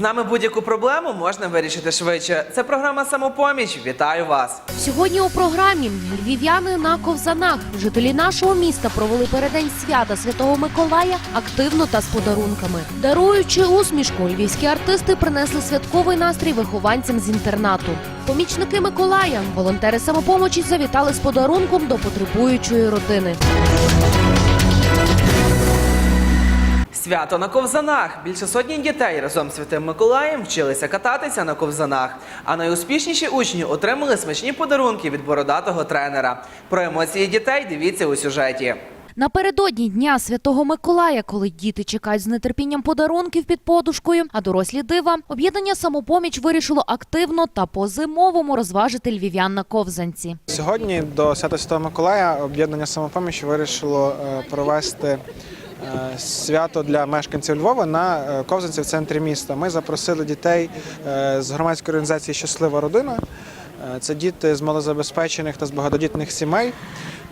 нами будь-яку проблему можна вирішити швидше. Це програма Самопоміч. Вітаю вас! Сьогодні у програмі львів'яни на ковзанах. Жителі нашого міста провели передень свята Святого Миколая активно та з подарунками. Даруючи усмішку, львівські артисти принесли святковий настрій вихованцям з інтернату. Помічники Миколая, волонтери самопомочі завітали з подарунком до потребуючої родини. Свято на ковзанах. Більше сотні дітей разом з Святим Миколаєм вчилися кататися на ковзанах. А найуспішніші учні отримали смачні подарунки від бородатого тренера. Про емоції дітей дивіться у сюжеті. Напередодні дня Святого Миколая, коли діти чекають з нетерпінням подарунків під подушкою, а дорослі дива, об'єднання самопоміч вирішило активно та по-зимовому розважити львів'ян на ковзанці. Сьогодні до Свята Святого Миколая об'єднання самопоміч вирішило е, провести свято для мешканців Львова на е, ковзанці в центрі міста. Ми запросили дітей е, з громадської організації Щаслива родина. Е, Це діти з малозабезпечених та з багатодітних сімей.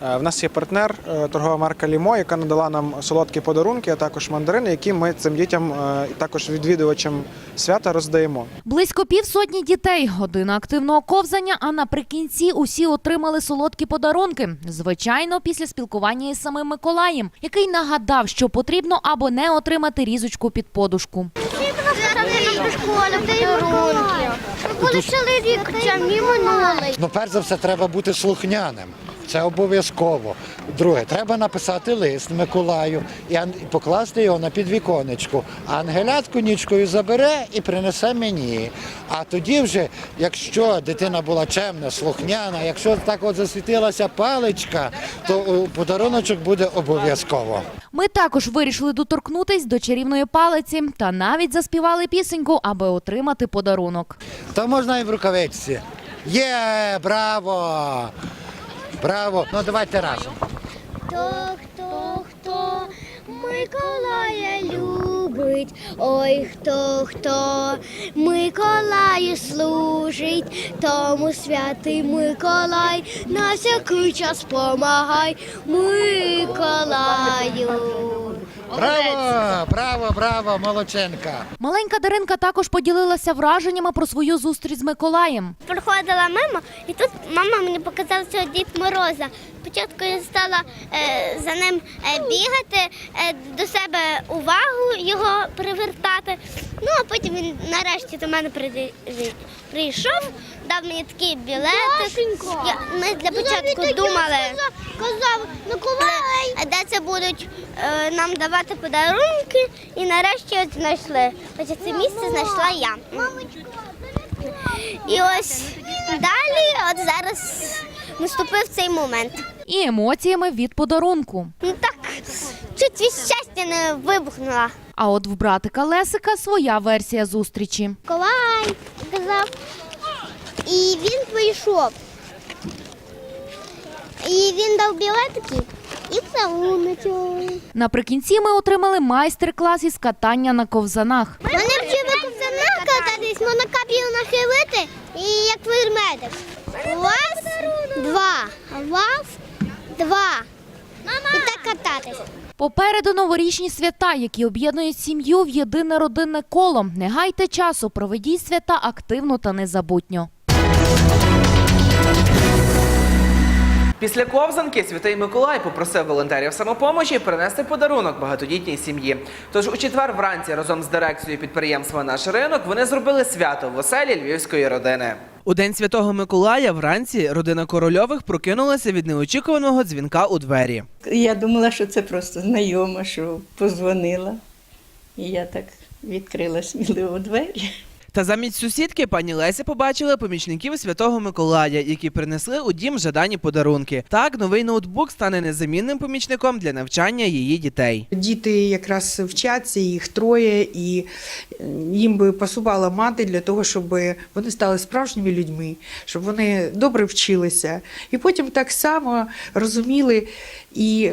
Е, В нас є партнер е, торгова марка Лімо, яка надала нам солодкі подарунки, а також мандарини, які ми цим дітям е, і також відвідувачам свята роздаємо. Близько півсотні дітей, година активного ковзання, а наприкінці усі отримали солодкі подарунки. Звичайно, після спілкування із самим Миколаєм, який нагадав, що потрібно або не отримати різочку під подушку. минулий. Ну, перш за все, треба бути слухняним. Це обов'язково. Друге, треба написати лист Миколаю і покласти його на підвіконечку. А ангелятку нічкою забере і принесе мені. А тоді вже, якщо дитина була чемна, слухняна, якщо так от засвітилася паличка, то подаруночок буде обов'язково. Ми також вирішили доторкнутись до чарівної палиці та навіть заспівали пісеньку, аби отримати подарунок. То можна і в рукавичці. Є, браво! Браво! Ну давайте разом. Хто, хто, хто Миколая любить, ой, хто, хто Миколаю служить, тому святий Миколай на всякий час помагай Миколаю. Браво! Браво, браво, молодченка! Маленька Даринка також поділилася враженнями про свою зустріч з Миколаєм. Проходила мимо, і тут мама мені показала цього Дід Мороза. Спочатку я стала е, за ним е, бігати, е, до себе увагу його привертати. Ну а потім він нарешті до мене прийшов, дав мені такий білетик. Я, ми для початку думали, казав, де це будуть е, нам давати подарунки, і нарешті от знайшли. Ось це місце знайшла я. І ось далі, от зараз наступив цей момент. І емоціями від подарунку. Ну так, чуть від щастя не вибухнула. А от в братика Лесика своя версія зустрічі. Ковай казав. І він прийшов. І він дав білетики і подаруночок. Наприкінці ми отримали майстер-клас із катання на ковзанах. Мене вчили ковзанах кататись, можна кап'ю нахилити і як ведмедик. Вас два. Вас два. І так кататись. Попереду новорічні свята, які об'єднують сім'ю в єдине родинне коло. Не гайте часу, проведіть свята активно та незабутньо. Після ковзанки Святий Миколай попросив волонтерів самопомочі принести подарунок багатодітній сім'ї. Тож у четвер вранці разом з дирекцією підприємства Наш ринок вони зробили свято в оселі львівської родини. У день святого Миколая вранці родина корольових прокинулася від неочікуваного дзвінка у двері. Я думала, що це просто знайома, що позвонила. І я так відкрила сміливо двері. Та замість сусідки пані Леся побачила помічників святого Миколая, які принесли у дім жадані подарунки. Так, новий ноутбук стане незамінним помічником для навчання її дітей. Діти якраз вчаться, їх троє, і е, їм би пасувала мати для того, щоб вони стали справжніми людьми, щоб вони добре вчилися. І потім так само розуміли і.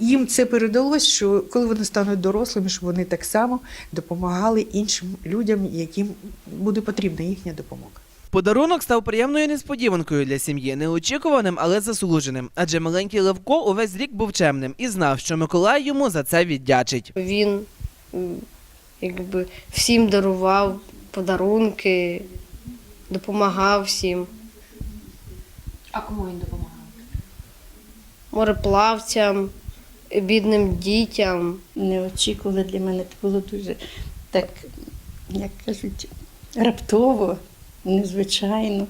Їм це передалось, що коли вони стануть дорослими, щоб вони так само допомагали іншим людям, яким буде потрібна їхня допомога. Подарунок став приємною несподіванкою для сім'ї, неочікуваним, але заслуженим. Адже маленький Левко увесь рік був чемним і знав, що Миколай йому за це віддячить. Він якби всім дарував подарунки, допомагав всім. А кому він допомагав? Мореплавцям, бідним дітям. Не очікували для мене. Це було дуже так, як кажуть, раптово, незвичайно.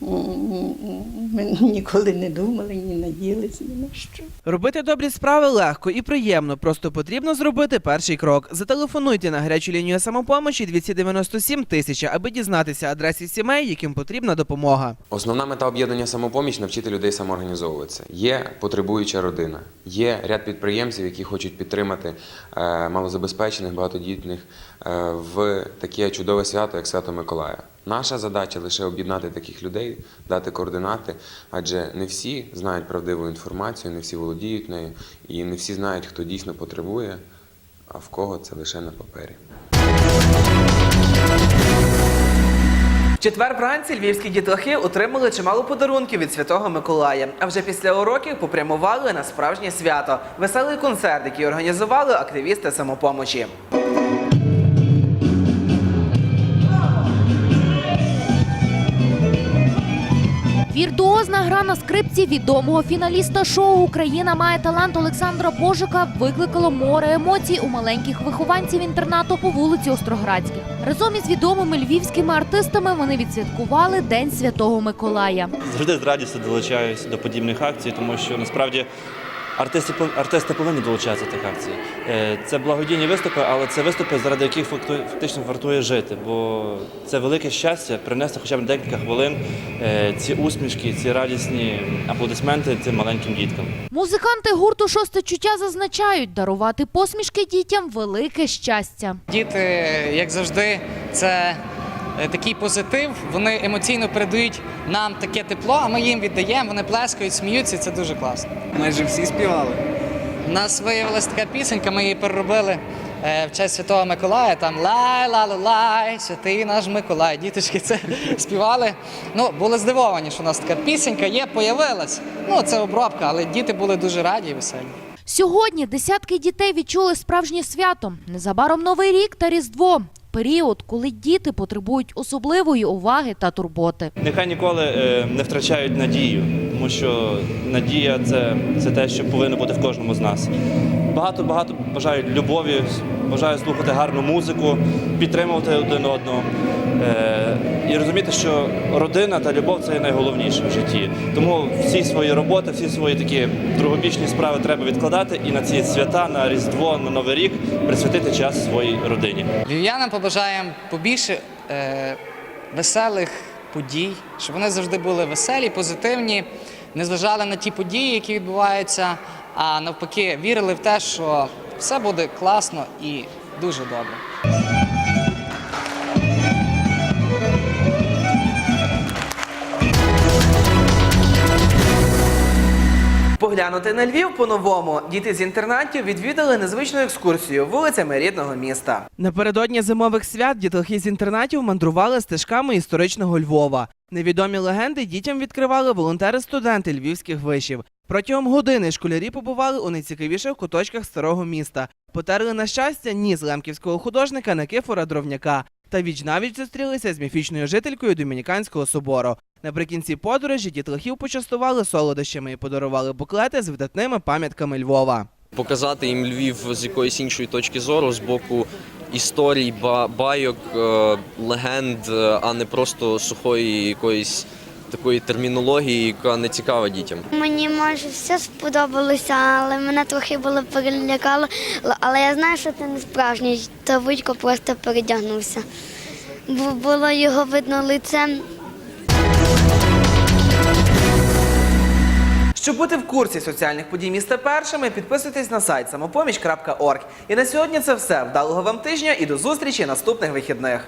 Ми ніколи не думали, ні надіялися, ні на що. Робити добрі справи легко і приємно. Просто потрібно зробити перший крок. Зателефонуйте на гарячу лінію самопомочі 297 тисяч, аби дізнатися адреси сімей, яким потрібна допомога. Основна мета об'єднання самопоміч навчити людей самоорганізовуватися. Є потребуюча родина, є ряд підприємців, які хочуть підтримати е, малозабезпечених багатодітних е, в таке чудове свято, як свято Миколая. Наша задача лише об'єднати таких людей, дати координати, адже не всі знають правдиву інформацію, не всі володіють нею, і не всі знають, хто дійсно потребує, а в кого це лише на папері. Четвер вранці львівські дітлахи отримали чимало подарунків від Святого Миколая. А вже після уроків попрямували на справжнє свято. Веселий концерт, який організували активісти самопомочі. Віртуозна гра на скрипці відомого фіналіста шоу Україна має талант Олександра Божика викликало море емоцій у маленьких вихованців інтернату по вулиці Остроградських. Разом із відомими львівськими артистами вони відсвяткували День Святого Миколая. завжди з радістю долучаюся до подібних акцій, тому що насправді артисти, артисти повинні долучатися до тих акцій. Е, Це благодійні виступи, але це виступи, заради яких факту- фактично вартує жити. Бо це велике щастя принести хоча б декілька хвилин е, ці усмішки, ці радісні аплодисменти цим маленьким діткам. Музиканти гурту Шосте чуття зазначають, дарувати посмішки дітям велике щастя. Діти, як завжди, це такий позитив. Вони емоційно передають нам таке тепло, а ми їм віддаємо. Вони плескають, сміються. і Це дуже класно. Майже всі співали. У нас виявилася така пісенька, ми її переробили е, в честь Святого Миколая. Там лай ла ла лай, святий наш Миколай. Діточки це співали. Ну, були здивовані, що у нас така пісенька є, появилась. Ну, це обробка, але діти були дуже раді і веселі. Сьогодні десятки дітей відчули справжнє свято. Незабаром Новий рік та Різдво. Період, коли діти потребують особливої уваги та турботи. Нехай ніколи е, не втрачають надію, тому що надія це, це те, що повинно бути в кожному з нас. Багато багато бажають любові, бажають слухати гарну музику, підтримувати один одного. Е, і розуміти, що родина та любов це найголовніше в житті. Тому всі свої роботи, всі свої такі другобічні справи треба відкладати і на ці свята, на Різдво, на Новий рік присвятити час своїй родині. Львів'янам побажаємо побільше е, веселих подій, щоб вони завжди були веселі, позитивні, не зважали на ті події, які відбуваються, а навпаки, вірили в те, що все буде класно і дуже добре. Поглянути на Львів по-новому. Діти з інтернатів відвідали незвичну екскурсію вулицями рідного міста. Напередодні зимових свят дітлахи з інтернатів мандрували стежками історичного Львова. Невідомі легенди дітям відкривали волонтери-студенти львівських вишів. Протягом години школярі побували у найцікавіших куточках старого міста. Потерли на щастя ніс лемківського художника Никифора Дровняка та віч-навіч зустрілися з міфічною жителькою Домініканського собору. Наприкінці подорожі дітлахів почастували солодощами і подарували буклети з видатними пам'ятками Львова. Показати їм Львів з якоїсь іншої точки зору, з боку історій, ба- байок, е, легенд, е, а не просто сухої якоїсь такої термінології, яка не цікава дітям. Мені може все сподобалося, але мене трохи було перелякало. Але я знаю, що це не справжній. То Вудько просто передягнувся. Бо було його видно лицем. Щоб бути в курсі соціальних подій міста першими, підписуйтесь на сайт самопоміч.орг. І на сьогодні це все. Вдалого вам тижня і до зустрічі наступних вихідних.